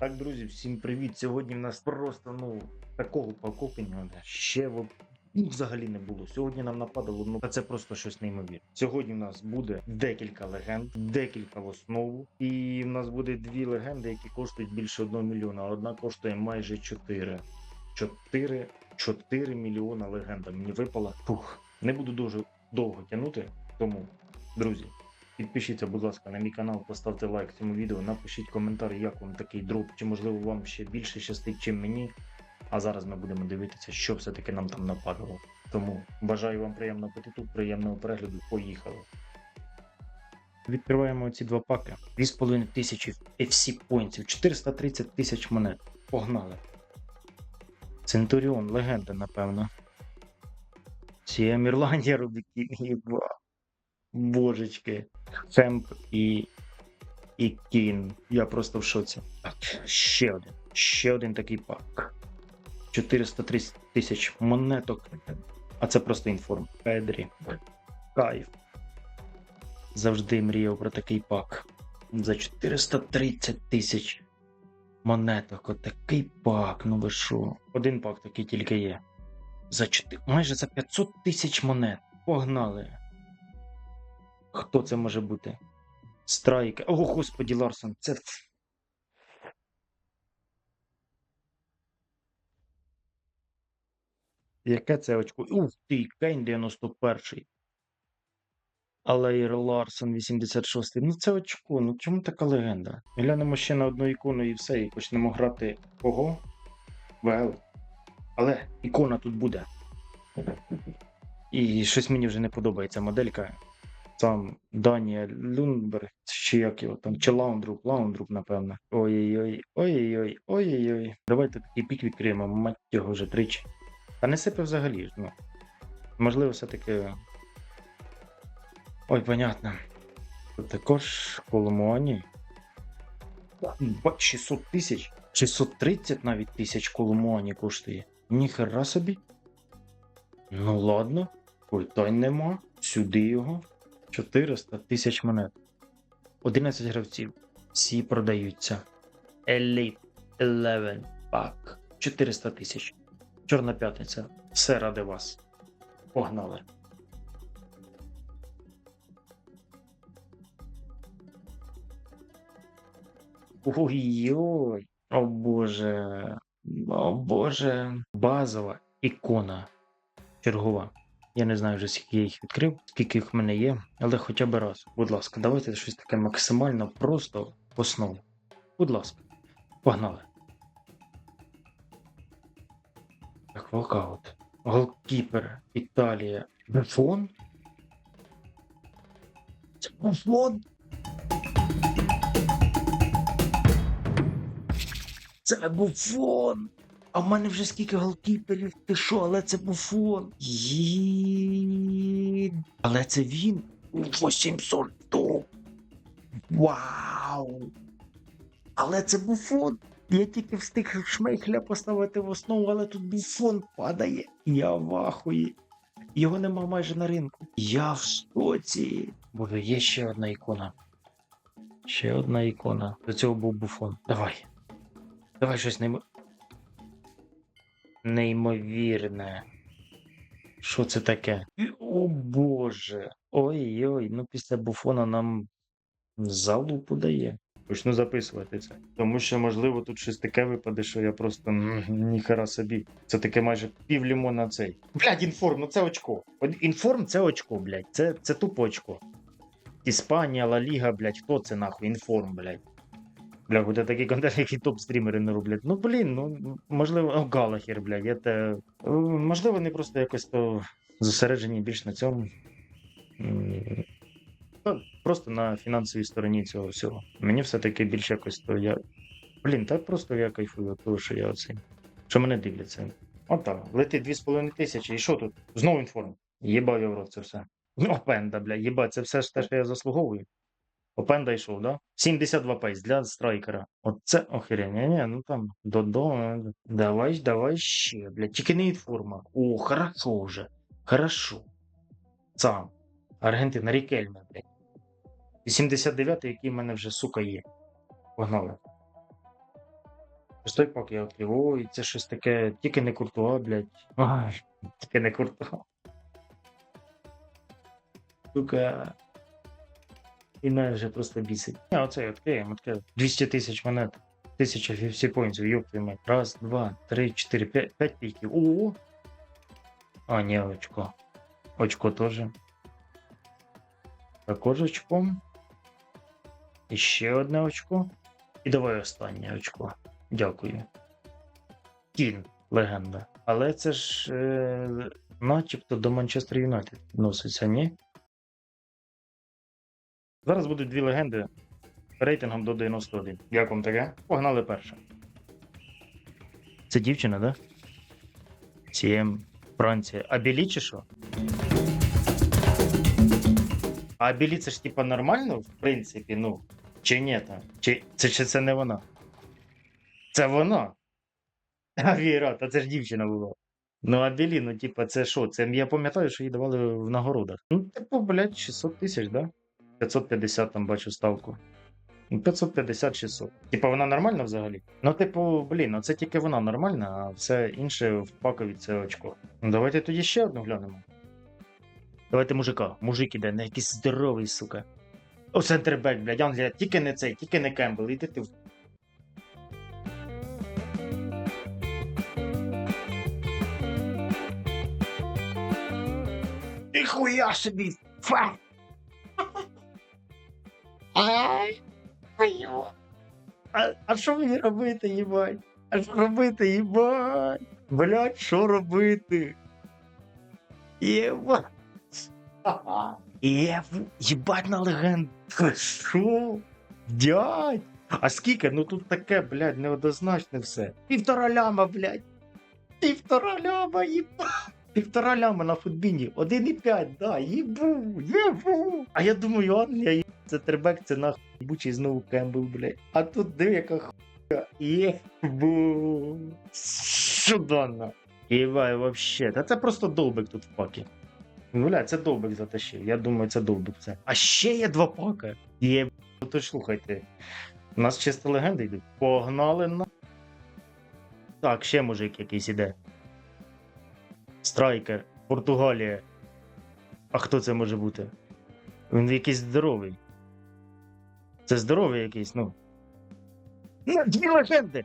Так, друзі, всім привіт. Сьогодні в нас просто ну такого покопання ще в- ну, взагалі не було. Сьогодні нам нападало, ну це просто щось неймовірне. Сьогодні в нас буде декілька легенд, декілька в основу, і в нас буде дві легенди, які коштують більше 1 мільйона. Одна коштує майже 4. 4, 4 мільйона легенда. Мені випала. Фух, не буду дуже довго тягнути, тому, друзі. Підпишіться, будь ласка, на мій канал, поставте лайк цьому відео, напишіть коментар, як вам такий дроп, чи можливо вам ще більше щастить, чим мені. А зараз ми будемо дивитися, що все-таки нам там нападало. Тому бажаю вам приємного апетиту, приємного перегляду. Поїхали. Відкриваємо ці два паки. 2,5 тисячі FC поінтів, 430 тисяч монет. Погнали. Центуріон, легенда, напевно. Сія Мірландія Рубікін, єба. Божечки. Хемп і. І Кін. Я просто в шоці. Так, ще один. Ще один такий пак. 430 тисяч монеток. А це просто інформ. Педрі. Кайф. Завжди мріяв про такий пак. За 430 тисяч монеток. Отакий пак. Ну ви що? Один пак такий тільки є. За 4... майже за 500 тисяч монет. Погнали. Хто це може бути? Страйк. О, господі, Ларсон, це. Яке це очко? Ух ти, Кейн 91-й. Алейр Ларсон 86-й. Ну це очко. Ну чому така легенда? Глянемо ще на одну ікону і все, і почнемо грати кого? ВЛ. Але ікона тут буде. І щось мені вже не подобається моделька. Там Данія Люнберг, чи як його там, чи Лаундруп, Лаундруп, напевно. Ой-ой-ой, ой-ой-ой, ой-ой-ой. Давайте такий пік відкриємо, мать його вже тричі. Та не сипе взагалі ж, ну. Можливо, все-таки. Ой, понятно. Також Коломуані. Бать, 600 тисяч. 630 навіть тисяч Коломуані коштує. Ніхера собі. Ну ладно, питань нема. Сюди його. 400 тисяч монет. 11 гравців. Всі продаються. Elite 11 пак. 400 тисяч. Чорна п'ятниця. Все ради вас. Погнали. Ой-ой. О боже. О боже. Базова ікона. Чергова. Я не знаю вже скільки я їх відкрив, скільки їх в мене є, але хоча б раз. Будь ласка, давайте щось таке максимально просто основу. Будь ласка, погнали. Так, вокаут. Голкіпер, Італія. Буфон? Це буфон? Це буфон! А в мене вже скільки голкіперів, ти що, але це буфон. Є. Але це він. 800 топ. Вау! Але це буфон. Я тільки встиг шмейхля поставити в основу, але тут буфон падає. Я в ахуї. Його нема майже на ринку. Я в шоці. Боже, є ще одна ікона. Ще одна ікона. До цього був буфон. Давай. Давай щось неймо... Неймовірне. Що це таке? О Боже. Ой-ой, ну після буфона нам залу подає. Почну записувати це. Тому що, можливо, тут щось таке випаде, що я просто ніхера собі. Це таке майже пів лімона цей. Блядь, інформ, ну це очко. Інформ це очко, блядь. Це, це тупо очко. Іспанія, Ла Ліга, блядь, хто це нахуй? Інформ, блядь. Бля, буде такий контент, який топ-стрімери не роблять. Ну, блін, ну можливо, о, Галахер, блядь, я те. е, Можливо, вони просто якось то зосереджені більш на цьому. Ну, просто на фінансовій стороні цього всього. Мені все-таки більш якось то я. Блін, так просто я кайфую, від того, що я оцей. Що мене дивляться. От так, летить 2,5 тисячі, і що тут? Знову інформ. Єбав я в рот це все. Ну, Опенда, бля, єба, це все ж те, що я заслуговую. Опенда йшов, да? 72 пейс для страйкера. Оце охерень. Ні, ну там додому. Давай, давай ще, блядь. Тільки не інформа. О, хорошо вже. Хорошо. Сам. Аргентина, Рікельме, блядь. 89-й, який в мене вже, сука, є. Погнали. Шестой пак я відкрив. Ой, це щось таке, тільки не куртуа, блядь. Ай, тільки не куртуа. Сука. І мене вже просто бісить. А оце відкриємо, відкриємо. 200 тисяч монет. 1000 50 поінтів, ёб мать. Раз, два, три, чотири, п'ять, п'ять піків. О! А, ні, очко. Очко теж. Також очком. І ще одне очко. І давай останнє очко. Дякую. Кін, легенда. Але це ж е, начебто до Манчестер Юнайтед відноситься, ні? Зараз будуть дві легенди рейтингом до 91. Як вам таке? Погнали перше. Це дівчина, да? Сієм Франція. А білі чи що? А білі це ж типа нормально, в принципі, ну. Чи ні там? Чи це, чи це не вона? Це вона. А Віра, та це ж дівчина була. Ну, а білі, ну, типа, це що? Це я пам'ятаю, що їй давали в нагородах. Ну, типу, блядь, 600 тисяч, да? 550 там бачу ставку. Ну, 550-600. Типа вона нормальна взагалі? Ну, типу, блін, ну це тільки вона нормальна, а все інше в пакові це очко. Ну давайте тоді ще одну глянемо. Давайте мужика. Мужик іде, не якийсь здоровий, сука. О, центрбек, блядь, Англія, тільки не цей, тільки не Кембл, іди ти в. Ніхуя собі! Фа! А, що мені робити, їбать? А що робити, їбать? Блять, що робити? Єбать. Єб... Єбать на легенду. Що? Дядь? А скільки? Ну тут таке, блядь, неоднозначне все. Півтора ляма, блядь. Півтора ляма, їбать. Півтора ляма на футбіні. 1,5, да, їбу, їбу. А я думаю, Англія. Це тербек, це нахуй бучий знову Кембл, блядь. А тут диви, яка хуя. Єбу. Сюда на. Єбай, вообще. Та це просто довбик тут в пакі. Ну, бля, це довбик затащив. Я думаю, це довбик це. А ще є два пака. Є. Ну то слухайте. У нас чисто легенди йдуть. Погнали на. Так, ще мужик якийсь іде. Страйкер, Португалія. А хто це може бути? Він якийсь здоровий. Це здоровий якийсь, ну. Ну, дві легенди!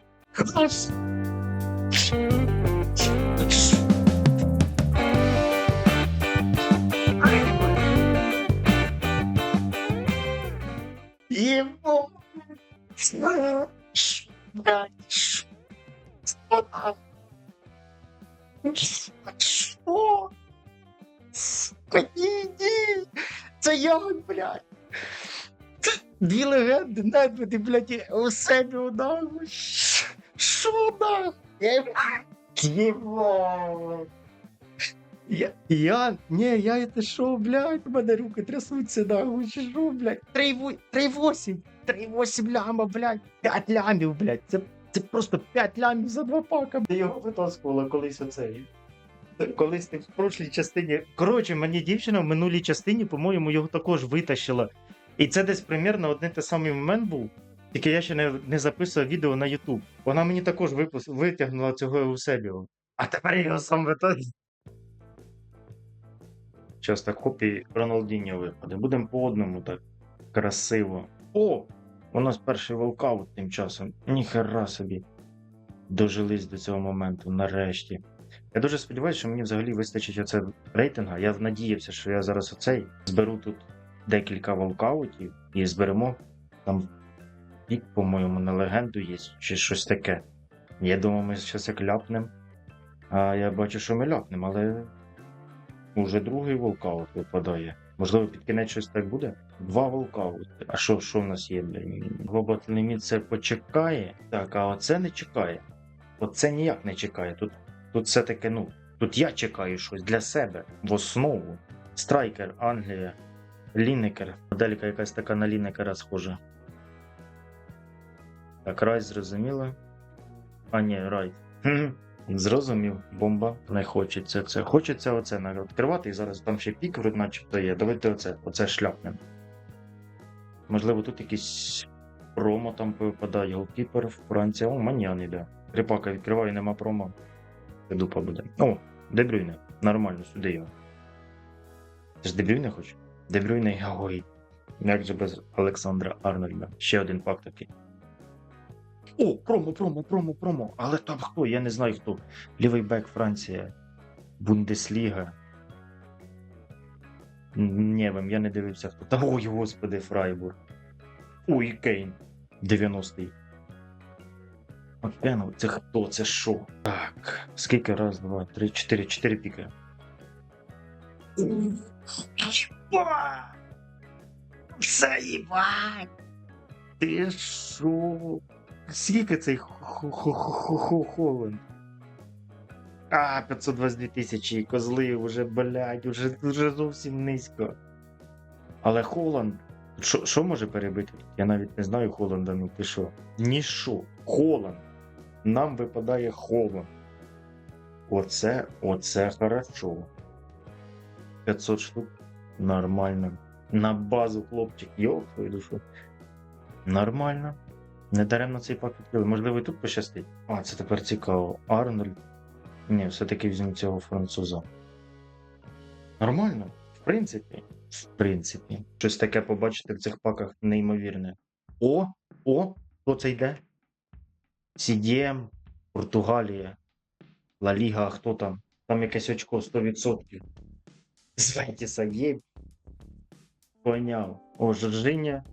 Що? Сука, ні, ні! Це як, блядь? Дві легенди, надвиди, блядь, у себе удару. Що? Єбо! Я, я, ні, я це що, блядь, у мене руки трясуться, нахуй, чи що, блядь, 3,8, 3,8 ляма, блядь, 5 лямів, блядь, це, це просто 5 лямів за два пака. Я його витаскувала колись оцей. Колись ти в прошлій частині. Коротше, мені дівчина в минулій частині, по-моєму, його також витащила. І це десь примірно один той самий момент був. Тільки я ще не, не записував відео на YouTube. Вона мені також випус... витягнула цього у себе. А тепер його сам витягну. Зараз так копії Роналдіньо випаде. Будемо по одному так красиво. О! У нас перший волкаут тим часом. Ніхера собі. Дожились до цього моменту, нарешті. Я дуже сподіваюся, що мені взагалі вистачить оце рейтинга. Я надіявся, що я зараз оцей зберу тут декілька волкаутів і зберемо. Там пік, по-моєму, на легенду є, чи щось таке. Я думав, ми зараз як ляпнем. А я бачу, що ми ляпнем, але уже другий волкаут випадає. Можливо, під кінець щось так буде? Два волкаути. А що, що в нас є, блін? Global це почекає. Так, а оце не чекає. Оце ніяк не чекає. Тут, тут все таки, ну, тут я чекаю щось для себе в основу. Страйкер, Англія, Лінекер. Моделька якась така на Лінекера схожа. Так, Райт зрозуміло. А, ні, Райт. Хм, Зрозумів, бомба не хочеться це. Хочеться оце відкривати, і зараз там ще пік вроде начебто є. Давайте оце, оце шляпнем. Можливо, тут якийсь Промо там випадає, голкіпер, Франція, о, Маньян іде. Трипака відкриваю, нема промо. Дупа буде. О, Дебрюйне. Нормально, сюди його. Ти ж Дебрюйне хочеш? Дебрюйне, ой. Як же без Олександра Арнольда. Ще один пак такий. О, промо, промо, промо, промо. Але там хто? Я не знаю хто. Лівий бек Франція. Бундесліга. Нєвем, я не дивився хто. Та ой, господи, Фрайбург. Ой, Кейн. 90-й. Опяно, це хто? Це що? Так. Скільки? Раз, два, три, чотири, чотири піки. Ба! Заїбать! Ти що? Скільки цей Холланд? А, 522 тисячі, козли вже, блядь, уже, уже зовсім низько. Але Холланд. Що, може перебити? Я навіть не знаю Холланда, ну ти що? Ніщо. Холланд. Нам випадає Холланд. Оце, оце хорошо. 500 штук. Нормально. На базу хлопчик, йоп, твою душу. Нормально. Не даремно цей пак відкрили. Можливо, і тут пощастить. А, це тепер цікаво. Арнольд. Ні, все-таки візьму цього француза. Нормально. В принципі. В принципі. Щось таке побачити в цих паках неймовірне. О! О! Хто це йде? CDM, Португалія, Ла Ліга, хто там? Там якесь очко 100%. Зветіса є. Поняв. О, Жоржиня.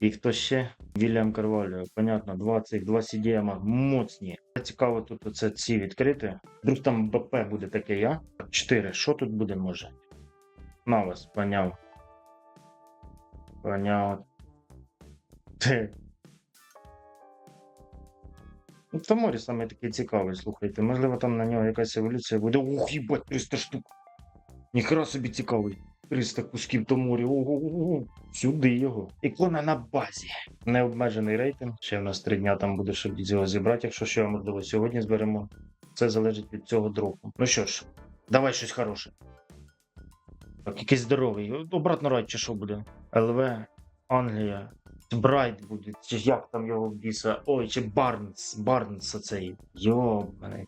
І хто ще? Вільям Карваліо. Понятно, два цих, два CDM моцні. Цікаво тут оце ці відкрити. Вдруг там БП буде таке, я? Чотири. Що тут буде може? На вас, поняв. Поняв. Те. Ну, Таморі саме такий цікавий, слухайте. Можливо, там на нього якась еволюція буде. Ох, їбать, 300 штук. Ніхера собі цікавий. 300 кусків Томорі. Ого, сюди його. Ікона на базі. Необмежений рейтинг. Ще в нас три дня там буде, щоб його зібрати, якщо що, можливо, сьогодні зберемо. Це залежить від цього дропу. Ну що ж, давай щось хороше. Так, якийсь здоровий. Обратно райд чи що буде? ЛВ, Англія. Брайт буде, чи як там його біса. Ой, чи Барнс, Барнс оцей. Йобаний.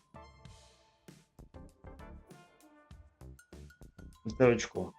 Очко.